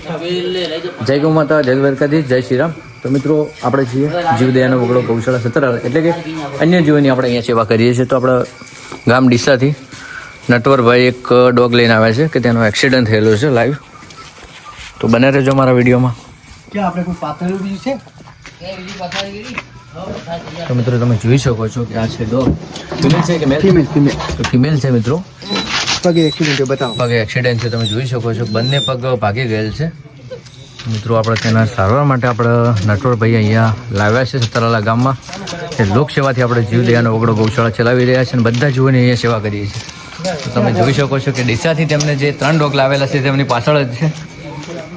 જય ગૌ માતા જય દ્વારકાધીશ જય શ્રી રામ તો મિત્રો આપણે છીએ જીવદયાનો વગડો ગૌશાળા સત્તર એટલે કે અન્ય જીવોની આપણે અહીંયા સેવા કરીએ છીએ. તો આપણા ગામ ડીસાથી નટવરભાઈ એક ડોગ લઈને આવ્યા છે કે તેનો એક્સિડન્ટ થયેલો છે લાઈવ. તો બને રહેજો મારા વિડીયોમાં. આપણે કોઈ પાતળું બીજું છે? તો મિત્રો તમે જોઈ શકો છો કે આ છે ડોગ. ફિમેલ છે કે મેલ ફિમેલ ફિમેલ તો ફિમેલ છે મિત્રો. પગે એક્સિડન્ટ બતાવો. પગે એક્સિડન્ટ છે, તમે જોઈ શકો છો. બંને પગ ભાગી ગયેલ છે. મિત્રો, આપણે તેના સારવાર માટે આપણે નટવરભાઈ અહીંયા લાવ્યા છે, સતરાલા ગામમાં. તે લોકસેવાથી આપણે જીવદયાનો ઓગળો ગૌશાળા ચલાવી રહ્યા છે અને બધા જીવોની અહીંયા સેવા કરીએ છીએ. તો તમે જોઈ શકો છો કે ડીસાથી તેમને જે ત્રણ ડોગ લાવેલા છે, તેમની પાછળ જ છે.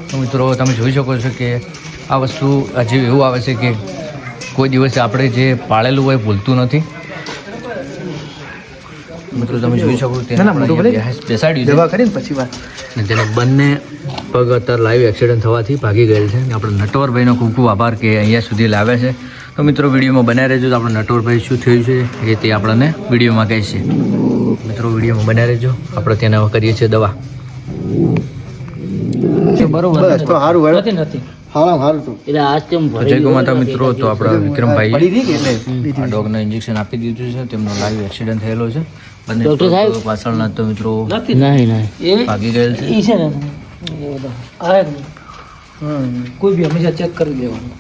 તો મિત્રો, તમે જોઈ શકો છો કે આ વસ્તુ હજી એવું આવે છે કે કોઈ દિવસે આપણે જે પાળેલું હોય, ભૂલતું નથી. મિત્રો તમે જોઈ શકો છો ના, ના, મોટું અહીંયા બેસાડ્યું દવા કરીને પછી વાત. તેના બંને પગ અત્યારે લાઈવ એક્સિડન્ટ થવાથી ભાગી ગયેલ છે. અને આપણે નટવરભાઈનો ખૂબ ખૂબ આભાર કે અહીંયા સુધી લાવ્યા છે. તો મિત્રો વિડીયોમાં બનાવી રહેજો તો આપણે નટવરભાઈ શું થયું છે એ તે આપણને વિડીયોમાં કહેશે મિત્રો વિડીયોમાં બનાવી રહેજો. આપણે તેના કરીએ છીએ દવા. બરોબર સારું નથી હારામ હારું તો. એટલે આજ તેમ જય ગૌ માતા મિત્રો તો આપણા વિક્રમભાઈ આ ડોગને ઇન્જેક્શન આપી દીધું છે. તેમનો લાઈવ એક્સિડન્ટ થયેલો છે. બંને ડૉક્ટર સાહેબ? પાછળના તો મિત્રો નહીં નહીં. એ? ભાગી ગયેલ છે. ઈ છે ને? એ બધા. આવે કોઈ બી હંમેશા ચેક કરી લેવાનું.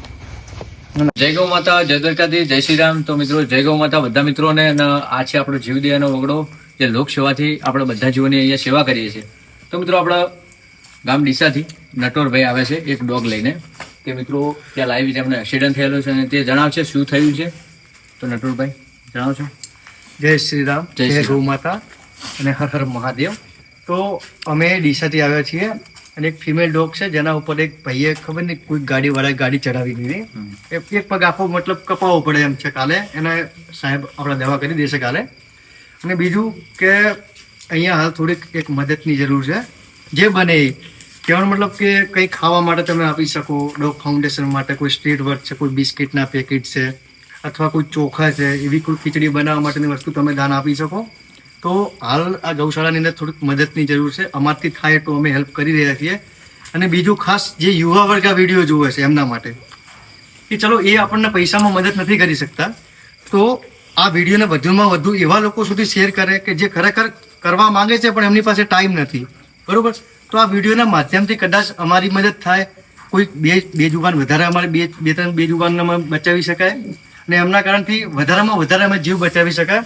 જય ગૌ માતા જય દ્વારકાધીશ જય શ્રી રામ. તો મિત્રો જય ગૌ માતા બધા મિત્રોને અને આ છે આપણો જીવદયાનો વગડો જે લોકસેવાથી આપણે બધા જીવોની અહીંયા સેવા કરીએ છીએ. તો મિત્રો આપણા ગામ ડીસાથી નટોરભાઈ આવે છે એક ડોગ લઈને. તે મિત્રો ત્યાં લાઈવ એમને એક્સિડન્ટ થયેલો છે અને તે જણાવશે શું થયું છે. તો નટોરભાઈ જણાવશો? જય શ્રી રામ જય ગૌ માતા અને હર હર મહાદેવ. તો અમે ડીસાથી આવ્યા છીએ અને એક ફિમેલ ડોગ છે જેના ઉપર એક ભાઈએ ખબર નહીં કોઈ ગાડીવાળા ગાડી ચડાવી દીધી. એક એક પગ આખો મતલબ કપાવવો પડે એમ છે કાલે. એને સાહેબ આપણે દવા કરી દેશે કાલે. અને બીજું કે અહીંયા હાલ થોડીક એક મદદની જરૂર છે. જે બને એ. કહેવાનો મતલબ કે કંઈ ખાવા માટે તમે આપી શકો ડોગ ફાઉન્ડેશન માટે કોઈ સ્ટ્રીટ વર્ક છે કોઈ બિસ્કિટના પેકેટ છે. અથવા કોઈ ચોખા છે, એવી કોઈ ખીચડી બનાવવા માટેની વસ્તુ તમે દાન આપી શકો. તો હાલ આ ગૌશાળાની અંદર થોડીક મદદની જરૂર છે. અમારથી થાય તો અમે હેલ્પ કરી રહ્યા છીએ. અને બીજું ખાસ જે યુવા વર્ગ આ વીડિયો જોવે છે એમના માટે, કે ચલો એ આપણને પૈસામાં મદદ નથી કરી શકતા. તો આ વિડીયોને વધુમાં વધુ એવા લોકો સુધી શેર કરે કે જે ખરેખર કરવા માંગે છે, પણ એમની પાસે ટાઈમ નથી. બરોબર? તો આ વિડીયોના માધ્યમથી કદાચ અમારી મદદ થાય. કોઈ બે બે જુગાન વધારે અમારે બે બે ત્રણ બે જુગાનને બચાવી શકાય. અને એમના કારણથી વધારેમાં વધારે અમે જીવ બચાવી શકાય.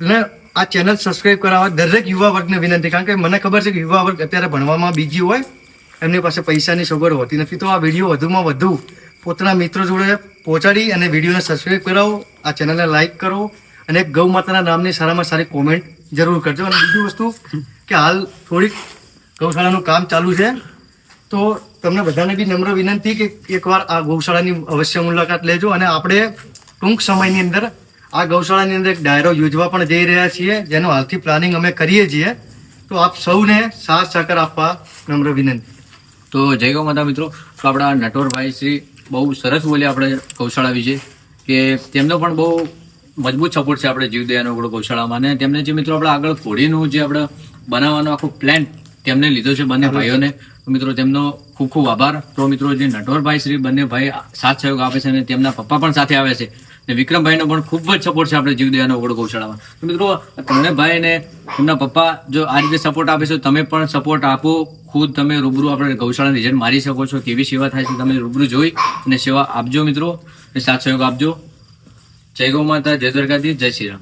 અને આ ચેનલ સબસ્ક્રાઈબ કરાવવા દરેક યુવા વર્ગને વિનંતી, કારણ કે મને ખબર છે કે યુવા વર્ગ અત્યારે ભણવામાં બીજી હોય, એમની પાસે પૈસાની સગવડ હોતી નથી. તો આ વીડિયો વધુમાં વધુ પોતાના મિત્રો જોડે પહોંચાડી અને વિડીયોને સબસ્ક્રાઈબ કરાવો, આ ચેનલને લાઇક કરો અને ગૌ માતાના નામની સારામાં સારી કોમેન્ટ જરૂર કરજો. અને બીજી વસ્તુ કે હાલ થોડીક ગૌશાળાનું કામ ચાલુ છે. તો તમને બધાને બી નમ્ર વિનંતી કે એકવાર આ ગૌશાળાની અવશ્ય મુલાકાત લેજો અને આપણે ટૂંક સમયની અંદર આ ગૌશાળાની અંદર એક ડાયરો યોજવા પણ જઈ રહ્યા છીએ જેનું હાલથી પ્લાનિંગ અમે કરીએ છીએ. તો આપ સૌને સાથ સહકાર આપવા નમ્ર વિનંતી. તો જય ગૌ માતા મિત્રો. તો આપણા નટવરભાઈ શ્રી બહુ સરસ બોલ્યા આપણે ગૌશાળા વિશે કે તેમનો પણ બહુ મજબૂત સપોર્ટ છે આપણે જીવદયાનો ઓગળો ગૌશાળામાં. અને તેમને જે મિત્રો આપણે આગળ ઘોડીનું જે આપણે બનાવવાનો આખો પ્લાન તેમને લીધો છે બંને ભાઈઓને. તો મિત્રો તેમનો ખૂબ ખૂબ આભાર. તો મિત્રો જે નટવરભાઈ શ્રી બંને ભાઈ સાથ સહયોગ આપે છે અને તેમના પપ્પા પણ સાથે આવે છે. અને વિક્રમભાઈનો પણ ખૂબ જ સપોર્ટ છે આપણે જીવદયાનો ઓગળ ગૌશાળામાં. મિત્રો, તમને ભાઈ ને એમના પપ્પા જો આ રીતે સપોર્ટ આપે છે, તમે પણ સપોર્ટ આપો. ખુદ તમે રૂબરૂ આપણે ગૌશાળા રિઝલ્ટ મારી શકો છો, કેવી સેવા થાય છે, તમે રૂબરૂ જોઈ અને સેવા આપજો મિત્રો. સાથ સહયોગ આપજો. જય ગૌ માતા, જય દ્વારકાધીશ, જય શ્રી રામ.